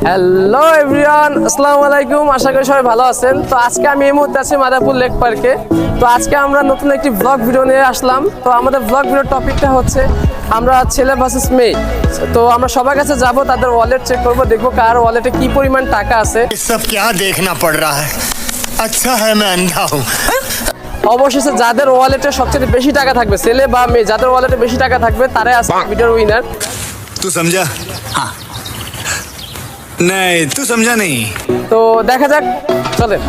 Hello everyone আসসালামু আলাইকুম আশা করি সবাই ভালো আছেন তো আজকে আমি এই মুহূর্তে আছি মাদারপুর লেক পার্কে তো আজকে আমরা নতুন একটি ব্লগ ভিডিও নিয়ে আসলাম তো আমাদের ব্লগ ভিডিওর টপিকটা হচ্ছে আমরা ছেলে ভার্সেস মেয়ে তো আমরা সবার কাছে যাব তাদের ওয়ালেট চেক করব দেখবো কার ওয়ালেটে কি পরিমাণ টাকা আছে ये सब क्या देखना पड़ रहा है अच्छा है मैं अंधा हूँ অবশেষে যাদের ওয়ালেটে সবচেয়ে বেশি টাকা থাকবে ছেলে বা মেয়ে যাদের ওয়ালেটে বেশি টাকা থাকবে তারাই আজকে ভিডিওর উইনার तू समझा हाँ नहीं तू समझा नहीं তো দেখা যাক চলেন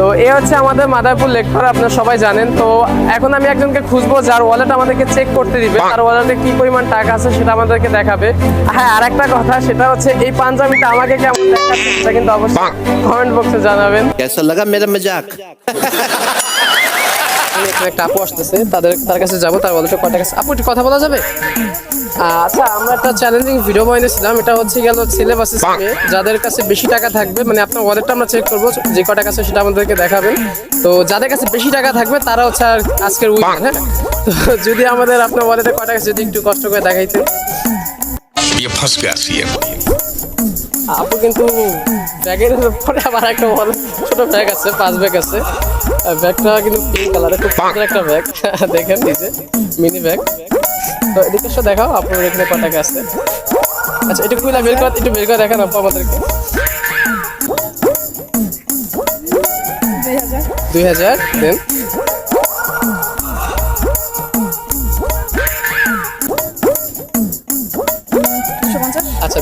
তো এ হচ্ছে আমাদের মাদারপুর লেকপার আপনারা সবাই জানেন। তো এখন আমি একজনকে খুঁজবো যার ওয়ালেট আমাদেরকে চেক করতে দিবে। তার ওয়ালেটে কি পরিমাণ টাকা আছে সেটা আমাদেরকে দেখাবে। হ্যাঁ আর একটা কথা সেটা হচ্ছে এই পাঞ্জাবিটা আমাকে কেমন দেখাচ্ছে সেটা কিন্তু অবশ্যই কমেন্ট বক্সে জানাবেন। কেসা লাগা মেরা মজাক এখানে একটা আপু আসতেছে তাদের তার কাছে যাব তার বলতে কটা কাছে আপু একটু কথা বলা যাবে? আচ্ছা আমরা একটা চ্যালেঞ্জিং ভিডিও বানিয়েছিলাম এটা হচ্ছে গেল ছেলে বাসে যাদের কাছে বেশি টাকা থাকবে মানে আপনার ওয়ালেটটা আমরা চেক করব যে কটা কাছে সেটা আমাদেরকে দেখাবেন। তো যাদের কাছে বেশি টাকা থাকবে তারা হচ্ছে আর আজকের উইক হ্যাঁ? তো যদি আমাদের আপনার ওয়ালেটে কটা কাছে যদি একটু কষ্ট করে দেখাইতেন। আপু কিন্তু ব্যাগের পরে আবার একটা wallet, ছোট ব্যাগ আছে পাঁচ ব্যাগ আছে। ব্যাগটা কিন্তু পিঙ্ক কালারের খুব সুন্দর একটা ব্যাগ। দেখেন নিচে মিনি ব্যাগ তো এদিকে এসে দেখাও আপুর এখানে ক টাকা আছে। আচ্ছা এটা খুলে বের করে একটু বের করে দেখান আপু আমাদেরকে। দুই হাজার দেন।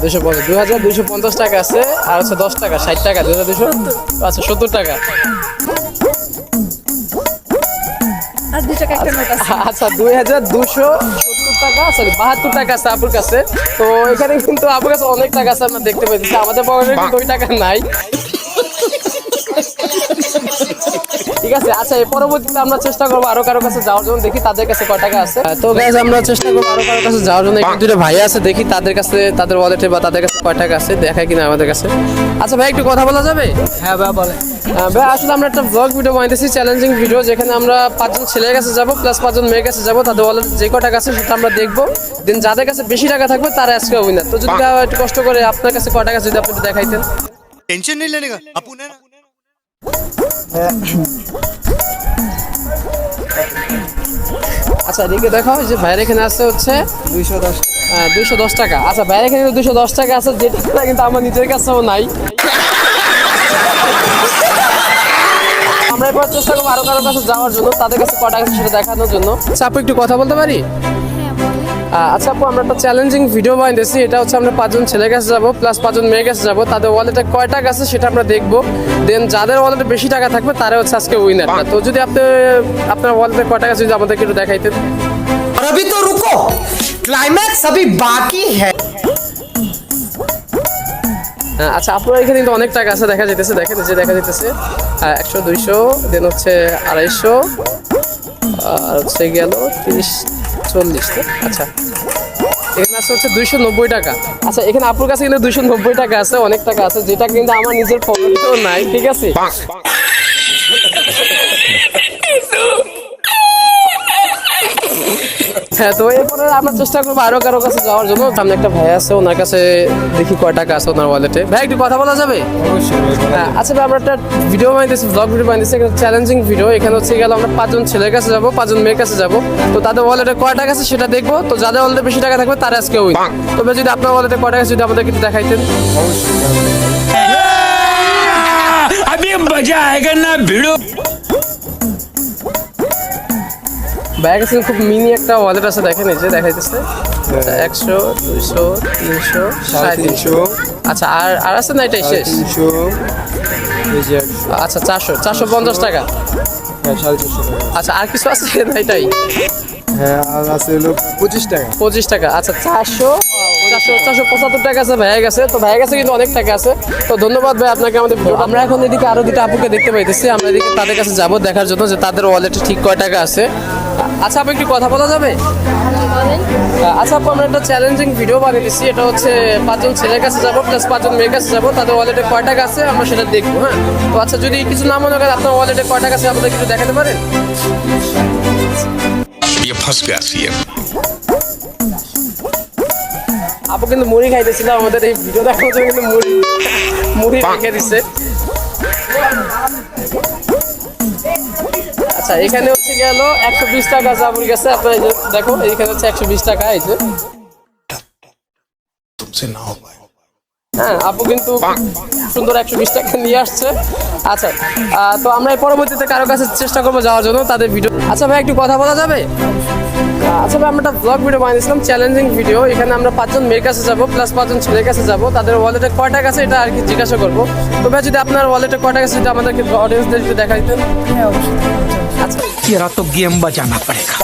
দুশো পঞ্চাশ দুই হাজার দুইশো পঞ্চাশ টাকা আছে আর হচ্ছে দশ টাকা ষাট টাকা দুই হাজার দুশো আচ্ছা সত্তর টাকা। দু আচ্ছা দুই হাজার দুশো সত্তর টাকা সরি বাহাত্তর টাকা আছে আপুর কাছে। তো এখানে কিন্তু আপুর কাছে অনেক টাকা আছে আমরা দেখতে পাইতেছি। আমাদের পকেটে কিন্তু ওই টাকা নাই। ঠিক আছে আচ্ছা এই পরবর্তীতে আমরা চেষ্টা করব আরও কারও কাছে যাওয়ার জন্য। দেখি তাদের কাছে কয় টাকা আছে। তো গাইজ আমরা চেষ্টা করব আরও কারও কাছে যাওয়ার জন্য। একটু দুটো ভাই আছে দেখি তাদের কাছে তাদের ওয়ালেটে বা তাদের কাছে কয় টাকা আছে দেখায় কিনা আমাদের কাছে। আচ্ছা ভাই একটু কথা বলা যাবে? হ্যাঁ ভাই বলে ভিডিও যেখানে আমরা পাঁচজন ছেলের কাছে যাব প্লাস কাছে যাব তাদের যে টাকা আছে সেটা আমরা দেখব। যাদের কাছে বেশি টাকা থাকবে তারা তো যদি একটু কষ্ট করে আপনার কাছে কয় টাকা যদি আপনি দেখাইতেন। টেনশন নিলেন আচ্ছা এদিকে দেখো যে ভাইয়ের এখানে আছে হচ্ছে দুইশো দশ দুইশো দশ টাকা। আচ্ছা ভাইয়ের এখানে দুইশো দশ টাকা আছে, যেটা কিন্তু আমার নিজের কাছেও নাই। আমরা এবার চেষ্টা করব আরও কারও কাছে যাওয়ার জন্য, তাদের কাছে কটা সেটা দেখানোর জন্য। আচ্ছা একটু কথা বলতে পারি? আচ্ছা আপু আমরা একটা চ্যালেঞ্জিং ভিডিও বানিয়েছি এটা হচ্ছে আমরা পাঁচজন ছেলের কাছে যাবো প্লাস পাঁচজন মেয়ের কাছে যাবো তাদের ওয়ালেটে কয় টাকা আছে সেটা আমরা দেখবো দেন যাদের ওয়ালেটে বেশি টাকা থাকবে তারা হচ্ছে আজকে উইনার তো যদি আপনি আপনার ওয়ালেটে কয় টাকা আছে যদি আমাদেরকে একটু দেখাইতেন और अभी तो रुको क्लाइमैक्स अभी बाकी है হ্যাঁ, আচ্ছা আপনার এখানে কিন্তু অনেক টাকা আছে দেখা যাইতেছে দেখেন এই যে দেখা যাইতেছে একশো দুইশো দেন হচ্ছে আড়াইশো আর হচ্ছে গেল তিরিশ আচ্ছা। এখানে আছে হচ্ছে দুইশো নব্বই টাকা। আচ্ছা এখানে আপনার কাছে কিন্তু দুইশো নব্বই টাকা আছে, অনেক টাকা আছে, যেটা কিন্তু আমার নিজের পকেটেও নাই, ঠিক আছে? হ্যাঁ তো এরপরে আমরা চেষ্টা করবো আরো কারো কাছে যাওয়ার জন্য সামনে একটা ভাই আছে ওনার কাছে দেখি কয় টাকা আছে ওনার ওয়ালেটে ভাই একটু কথা বলা যাবে হ্যাঁ আচ্ছা ভাই আমরা একটা ভিডিও বানিয়েছি ব্লগ ভিডিও বানিয়েছি এখানে চ্যালেঞ্জিং ভিডিও এখানে হচ্ছে গেল আমরা পাঁচজন ছেলের কাছে যাবো পাঁচজন মেয়ের কাছে যাবো তো তাদের ওয়ালেটে কয় টাকা আছে সেটা দেখবো তো যাদের ওয়ালেটে বেশি টাকা থাকবে তারা আজকে উইন তবে যদি আপনার ওয়ালেটে কয় টাকা আছে যদি আমাদের কিছু দেখাইতেন अभी मजा आएगा ना भिड़ो ব্যাগ আছে খুব মিনি একটা ওয়ালেট আছে দেখেন এই যে দেখাইতেছে। আচ্ছা, একশো দুইশো তিনশো সাড়ে তিনশো। আচ্ছা আর আর আছে না এটাই শেষ? তিনশো। আচ্ছা চারশো চারশো পঞ্চাশ টাকা। হ্যাঁ টাকা। আচ্ছা আর কিছু আছে না এটাই? হ্যাঁ আর আছে হলো পঁচিশ টাকা। পঁচিশ টাকা। আচ্ছা চারশো চারশো চারশো পঁচাত্তর টাকা আছে ভাইয়া গেছে তো ভাইয়া গেছে কিন্তু অনেক টাকা আছে। তো ধন্যবাদ ভাই আপনাকে আমাদের আমরা এখন এদিকে আরও দুটো আপুকে দেখতে পাইতেছি। আমরা এদিকে তাদের কাছে যাব দেখার জন্য যে তাদের ওয়ালেটে ঠিক কয় টাকা আছে। আচ্ছা আপনি একটু কথা বলা যাবে? আচ্ছা আপু আমরা একটা চ্যালেঞ্জিং ভিডিও বানিয়ে দিচ্ছি এটা হচ্ছে পাঁচজন ছেলের কাছে যাব প্লাস পাঁচজন মেয়ের কাছে যাব। তাদের ওয়ালেটে কয় টাকা আছে আমরা সেটা দেখব হ্যাঁ? তো আচ্ছা যদি কিছু না মনে করেন আপনার ওয়ালেটে কয় টাকা আছে আপনারা কিছু দেখাতে পারেন? আপু কিন্তু মুড়ি খাইতেছিল আমাদের এই ভিডিও দেখার জন্য কিন্তু মুড়ি মুড়ি রেখে দিচ্ছে আচ্ছা এখানে হচ্ছে গেল একশো বিশ টাকা জামুর গেছে আপনার দেখো এখানে হচ্ছে একশো বিশ টাকা এই যে। হ্যাঁ আপু কিন্তু সুন্দর একশো বিশ টাকা নিয়ে আসছে। আচ্ছা তো আমরা পরবর্তীতে কারও কাছে চেষ্টা করব যাওয়ার জন্য তাদের ভিডিও আচ্ছা ভাই একটু কথা বলা যাবে? আচ্ছা ভাই আমরা একটা ব্লগ ভিডিও বানিয়েছিলাম চ্যালেঞ্জিং ভিডিও এখানে আমরা পাঁচজন মেয়ের কাছে যাব প্লাস পাঁচজন ছেলের কাছে যাব। তাদের ওয়ালেটে কয় টাকা আছে এটা আর কি জিজ্ঞাসা করব। তো ভাই যদি আপনার ওয়ালেটে কয় টাকা আছে এটা আমাদেরকে অডিয়েন্সদের যদি দেখা দিতেন হ্যাঁ অবশ্যই। तेरा तो गेम बजाना पड़ेगा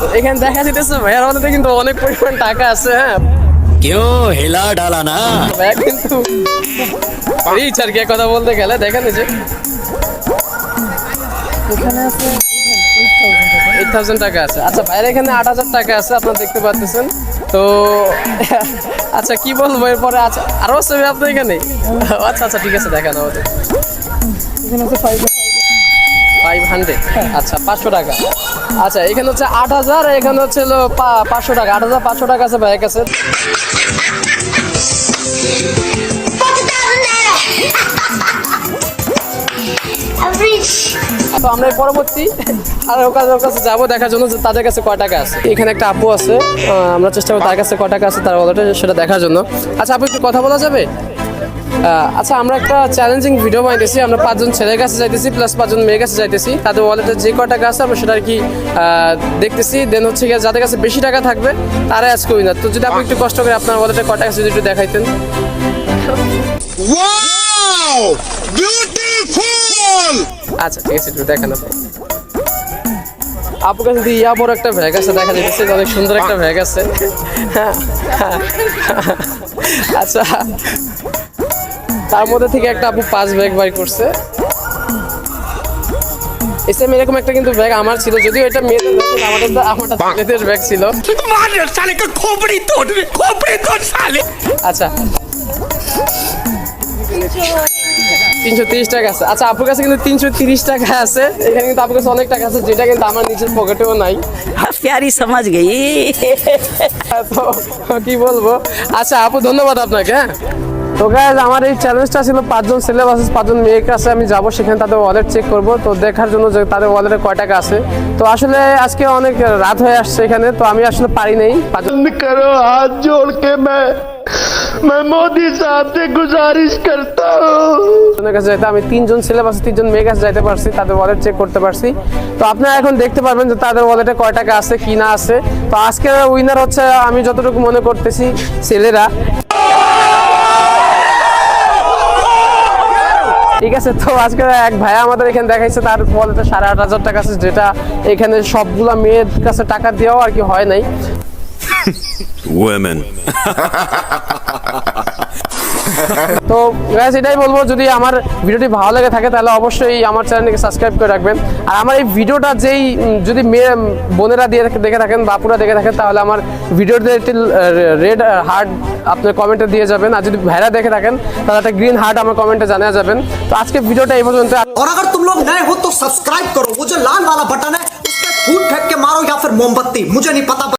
তো এখানে দেখা যেতেছে ভাইয়ার ওয়ালেটে কিন্তু অনেক পরিমাণ টাকা আছে হ্যাঁ क्यों हिला डाला ना ভাইয়া কিন্তু রিচ আর কি এক কথা বলতে গেলে দেখেন এই যে এখানে আছে এইট থাউজেন্ড টাকা আছে আচ্ছা বাইরে এখানে আট হাজার টাকা আছে আপনারা দেখতে পাচ্ছেন তো আচ্ছা কি বলব এরপরে? আচ্ছা আরও ছবি আপনার এখানে? আচ্ছা আচ্ছা ঠিক আছে দেখানো আমাদের। ফাইভ হান্ড্রেড আচ্ছা পাঁচশো টাকা। আচ্ছা এখানে হচ্ছে আট হাজার এখানে হচ্ছে হলো পাঁচশো টাকা। আট হাজার পাঁচশো টাকা আছে ভাইয়ের কাছে তো আমরা পরবর্তী আর ওর কাছে যাব দেখার জন্য, যে তাদের কাছে কয় টাকা আছে। এখানে একটা আপু আছে আমরা চেষ্টা করব তার কাছে কয় টাকা আছে, তার ওয়ালেটে সেটা দেখার জন্য। আচ্ছা আপু, একটু কথা বলা যাবে? আচ্ছা আমরা একটা চ্যালেঞ্জিং ভিডিও বানাইতেছি, আমরা পাঁচজন ছেলের কাছে যাইতেছি প্লাস পাঁচজন মেয়ের কাছে যাইতেছি। তাদের ওয়ালেটে যে কয় টাকা আছে, আমরা সেটা আর কি দেখতেছি। দেন হচ্ছে গিয়ে যাদের কাছে বেশি টাকা থাকবে, তারাই আজকে উইনার তো যদি আপনি একটু কষ্ট করে আপনার ওয়ালেটে কয় টাকা আছে, যদি একটু দেখাইতেন। আচ্ছা ঠিক আছে একটু দেখানো আপু কাছে কিন্তু ইয়া বড় একটা ব্যাগ আছে দেখা যাচ্ছে অনেক সুন্দর একটা ব্যাগ আছে। আচ্ছা তার মধ্যে থেকে একটা আপু পাঁচ ব্যাগ বাই করছে। এসএম এরকম একটা কিন্তু ব্যাগ আমার ছিল যদিও এটা মেয়েদের ব্যাগ আমাদের আমারটা ছেলেদের ব্যাগ ছিল। আচ্ছা তিনশো তিরিশ টাকা আছে আচ্ছা আপুর কাছে কিন্তু তিনশো তিরিশ টাকা আছে এখানে কিন্তু আপুর কাছে অনেক টাকা আছে যেটা কিন্তু আমার নিজের পকেটেও নাই प्यारी समझ गई তো কি বলবো আচ্ছা আপু ধন্যবাদ আপনাকে হ্যাঁ তো গাইজ আমার এই চ্যালেঞ্জটা ছিল পাঁচজন ছেলে ভার্সেস পাঁচজন মেয়ের কাছে আমি যাব সেখানে তাদের ওয়ালেট চেক করব তো দেখার জন্য যে তাদের ওয়ালেটে কয় টাকা আছে তো আসলে আজকে অনেক রাত হয়ে আসছে এখানে তো আমি আসলে পারি নাই পাঁচজন करो हाथ जोड़ के मैं मैं मोदी साहब से गुजारिश करता हूँ জনের কাছে যাইতে, আমি তিনজন ছেলে আছে তিনজন মেয়ের কাছে যাইতে পারছি, তাদের ওয়ালেট চেক করতে পারছি। তো আপনারা এখন দেখতে পারবেন যে তাদের ওয়ালেটে কয় টাকা আছে, কি না আছে। তো আজকে উইনার হচ্ছে, আমি যতটুকু মনে করতেছি, ছেলেরা। ঠিক আছে, তো আজকে এক ভাইয়া আমাদের এখানে দেখাইছে, তার ওয়ালেটে সাড়ে আট হাজার টাকা আছে, যেটা এখানে সবগুলা মেয়ের কাছে টাকা দেওয়াও আর কি হয় নাই। women. তো guys, এটাই বলবো যদি আমার ভিডিওটি ভালো লেগে থাকে তাহলে অবশ্যই আমার চ্যানেলকে সাবস্ক্রাইব করে রাখবেন আর আমার এই ভিডিওটা যেই উম, যদি মেয়ে উম, বোনেরা দিয়ে থাকে- দেখে থাকেন বাপুরা দেখে থাকেন তাহলে আমার ভিডিওতে একটি রেড হার্ট আপনার কমেন্টে দিয়ে যাবেন আর যদি ভাইরা দেখে থাকেন তাহলে একটা গ্রিন হার্ট আমার কমেন্টে জানিয়ে যাবেন তো আজকে ভিডিওটা এই পর্যন্ত और अगर तुम लोग नए हो तो सब्सक्राइब करो वो जो लाल वाला बटन है उस पर फूट फेंक के मारो या फिर मोमबत्ती मुझे नहीं पता